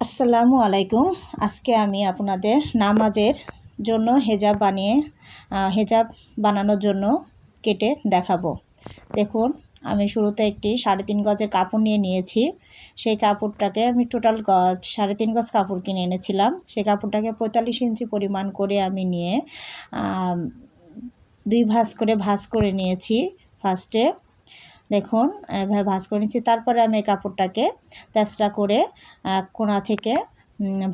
আসসালামু আলাইকুম। আজকে আমি আপনাদের নামাজের জন্য হেজাব বানিয়ে হেজাব বানানোর জন্য কেটে দেখাবো। দেখুন, আমি শুরুতে একটি সাড়ে তিন গজের কাপড় নিয়ে নিয়েছি। সেই কাপড়টাকে আমি টোটাল গজ, সাড়ে তিন গজ কাপড় কিনে এনেছিলাম। সেই কাপড়টাকে পঁয়তাল্লিশ ইঞ্চি পরিমাণ করে আমি নিয়ে দুই ভাঁজ করে ভাঁজ করে নিয়েছি। ফার্স্টে দেখুন এভাবে ভাঁজ করে নিচ্ছি। তারপরে আমি কাপড়টাকে তেসরা করে কোনা থেকে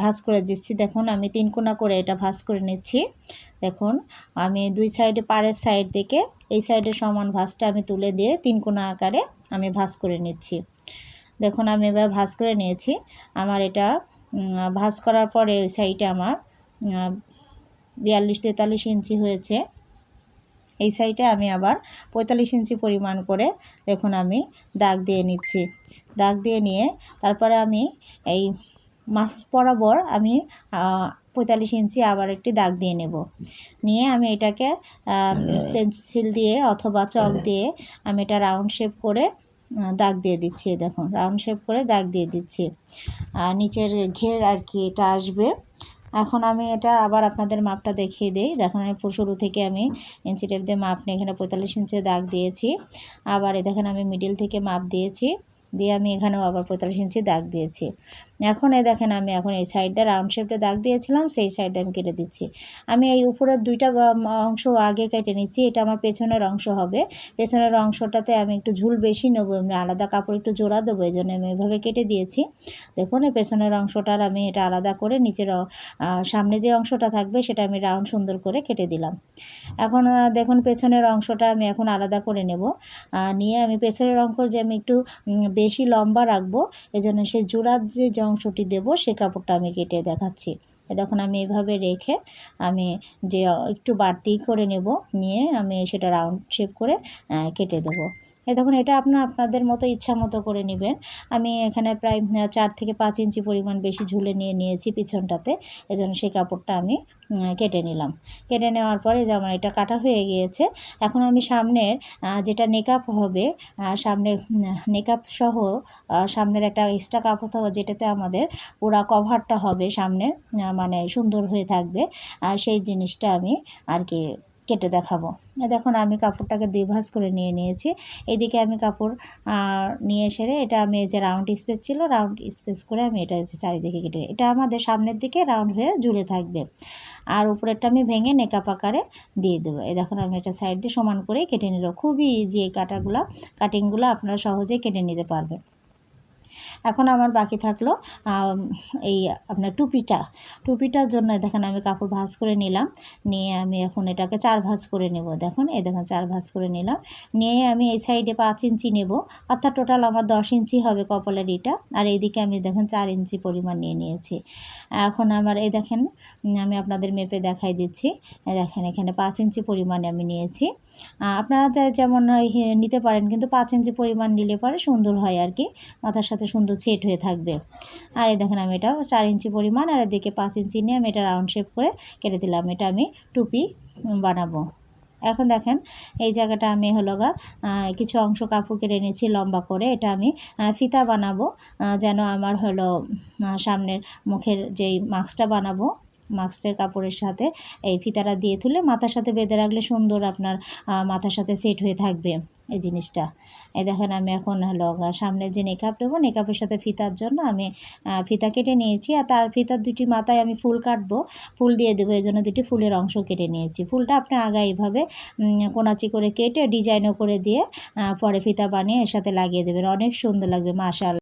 ভাঁজ করে দিচ্ছি। দেখুন, আমি তিন কোণা করে এটা ভাঁজ করে নিচ্ছি। দেখুন, আমি দুই সাইডে, পাড়ের সাইড থেকে এই সাইডে সমান ভাঁজটা আমি তুলে দিয়ে তিন কোণা আকারে আমি ভাঁজ করে নিচ্ছি। দেখুন, আমি এবার ভাঁজ করে নিয়েছি। আমার এটা ভাঁজ করার পরে ওই সাইডে আমার বিয়াল্লিশ তেতাল্লিশ ইঞ্চি হয়েছে। এই সাইডে আমি আবার পঁয়তাল্লিশ ইঞ্চি পরিমাণ করে দেখুন আমি দাগ দিয়ে নিচ্ছি। দাগ দিয়ে নিয়ে তারপরে আমি এই মাছ বরাবর আমি পঁয়তাল্লিশ ইঞ্চি আবার একটি দাগ দিয়ে নেব। নিয়ে আমি এটাকে পেন্সিল দিয়ে অথবা চক দিয়ে আমি এটা রাউন্ড শেপ করে দাগ দিয়ে দিচ্ছি দেখুন, রাউন্ড শেপ করে দাগ দিয়ে দিচ্ছি। আর নিচের ঘের আর কি এটা আসবে। এখন আমি এটা আবার আপনাদের মাপটা দেখিয়ে দিই। দেখুন, আমি শুরু থেকে আমি ইঞ্চি টেপ দিয়ে মাপ নিয়ে এখানে পঁয়তাল্লিশ ইঞ্চি দাগ দিয়েছি। আবার দেখেন, আমি মিডিল থেকে মাপ দিয়েছি। দিয়ে আমি এখানেও আবার পঁয়তাল্লিশ ইঞ্চি দাগ দিয়েছি। এখন এই দেখেন আমি এখন এই সাইডটা রাউন্ড শেপটা দাগ দিয়েছিলাম, সেই সাইডটা আমি কেটে দিচ্ছি। আমি এই উপরের দুইটা অংশ আগে কেটে নিচ্ছি, এটা আমার পেছনের অংশ হবে। পেছনের অংশটাতে আমি একটু ঝুল বেশি নেব, এমনি আলাদা কাপড় একটু জোড়া দেবো এই জন্য আমি এভাবে কেটে দিয়েছি। দেখুন, এই পেছনের অংশটার আমি এটা আলাদা করে নিচের সামনে যে অংশটা থাকবে, সেটা আমি রাউন্ড সুন্দর করে কেটে দিলাম। এখন দেখুন, পেছনের অংশটা আমি এখন আলাদা করে নেব। নিয়ে আমি পেছনের অংশ যে আমি একটু বেশি লম্বা রাখব, এজন্য সেই জোড়ার যে যে অংশটি দেব, সে কাপড়টা আমি কেটে দেখাচ্ছি। তখন আমি এভাবে রেখে আমি যে একটু বাড়তি করে নেব, নিয়ে আমি সেটা রাউন্ড শেপ করে কেটে দেবো। দেখুন, এটা আপনার, আপনাদের মতো ইচ্ছা মতো করে নেবেন। আমি এখানে প্রায় চার থেকে পাঁচ ইঞ্চি পরিমাণ বেশি ঝুলে নিয়ে নিয়েছি পিছনটাতে। এজন্য সেই কাপড়টা আমি কেটে নিলাম। কেটে নেওয়ার পরে যে আমার এটা কাটা হয়ে গিয়েছে। এখন আমি সামনের যেটা নেকআপ হবে সামনে নেকআপ সহ সামনের একটা এক্সট্রা কাপড় থাকবে, যেটাতে আমাদের পুরা কভারটা হবে সামনে মানে সুন্দর হয়ে থাকবে। আর সেই জিনিসটা আমি আর কি কেটে দেখাবো। এ দেখুন, আমি কাপড়টাকে দুই ভাঁজ করে নিয়ে নিয়েছি। এদিকে আমি কাপড় নিয়ে সেরে এটা আমি যে রাউন্ড স্পেস ছিল রাউন্ড স্পেস করে আমি এটা চারিদিকে কেটে এটা আমাদের সামনের দিকে রাউন্ড হয়ে ঝুলে থাকবে। আর উপরেরটা আমি ভেঙে নেকাপ আকারে দিয়ে দেবো। এই দেখুন, আমি এটা সাইড দিয়ে সমান করে কেটে নিল। খুবই ইজি এই কাটাগুলো কাটিংগুলো আপনারা সহজেই কেটে নিতে পারবেন। এখন আমার বাকি থাকল এই আপনার টুপিটা। টুপিটার জন্য দেখেন আমি কাপড় ভাঁজ করে নিলাম, নিয়ে আমি এখন এটাকে চার ভাঁজ করে নেব। দেখুন, এই দেখেন চার ভাঁজ করে নিলাম, নিয়ে আমি এই সাইডে পাঁচ ইঞ্চি নেব, অর্থাৎ টোটাল আমার দশ ইঞ্চি হবে কপালের এটা, আর এইদিকে আমি দেখেন চার ইঞ্চি পরিমাণ নিয়ে নিয়েছি। এখন আমার, এই দেখেন, আমি আপনাদের মেপে দেখাই দিচ্ছি, দেখেন এখানে পাঁচ ইঞ্চি পরিমাণে আমি নিয়েছি। আপনারা যেমন নিতে পারেন, কিন্তু পাঁচ ইঞ্চি পরিমাণ নিলে পরে সুন্দর হয় আর কি, মাথার সাথে সুন্দর সেট হয়ে থাকবে। আর এই দেখেন আমি এটা চার ইঞ্চি পরিমাণ, আর এদিকে পাঁচ ইঞ্চি নিয়ে আমি এটা রাউন্ড শেপ করে কেটে দিলাম। এটা আমি টুপি বানাবো। এখন দেখেন এই জায়গাটা আমি হলো গা কিছু অংশ কাপড় কেটে নিয়েছি লম্বা করে। এটা আমি ফিতা বানাবো যেন আমার হলো সামনের মুখের যেই মাস্কটা বানাবো মাস্কের কাপড়ের সাথে এই ফিতাটা দিয়ে তুলে মাথার সাথে বেঁধে রাখলে সুন্দর আপনার মাথার সাথে সেট হয়ে থাকবে এই জিনিসটা। এই দেখেন আমি এখন হলো সামনে যে নেকআপ দেবো নেকআপের সাথে ফিতার জন্য আমি ফিতা কেটে নিয়েছি, আর তার ফিতার দুটি মাথায় আমি ফুল কাটবো, ফুল দিয়ে দেবো, এই জন্য দুটি ফুলের অংশ কেটে নিয়েছি। ফুলটা আপনি আগে এইভাবে কোনাচি করে কেটে ডিজাইনও করে দিয়ে পরে ফিতা বানিয়ে এর সাথে লাগিয়ে দেবেন। অনেক সুন্দর লাগবে মাশাল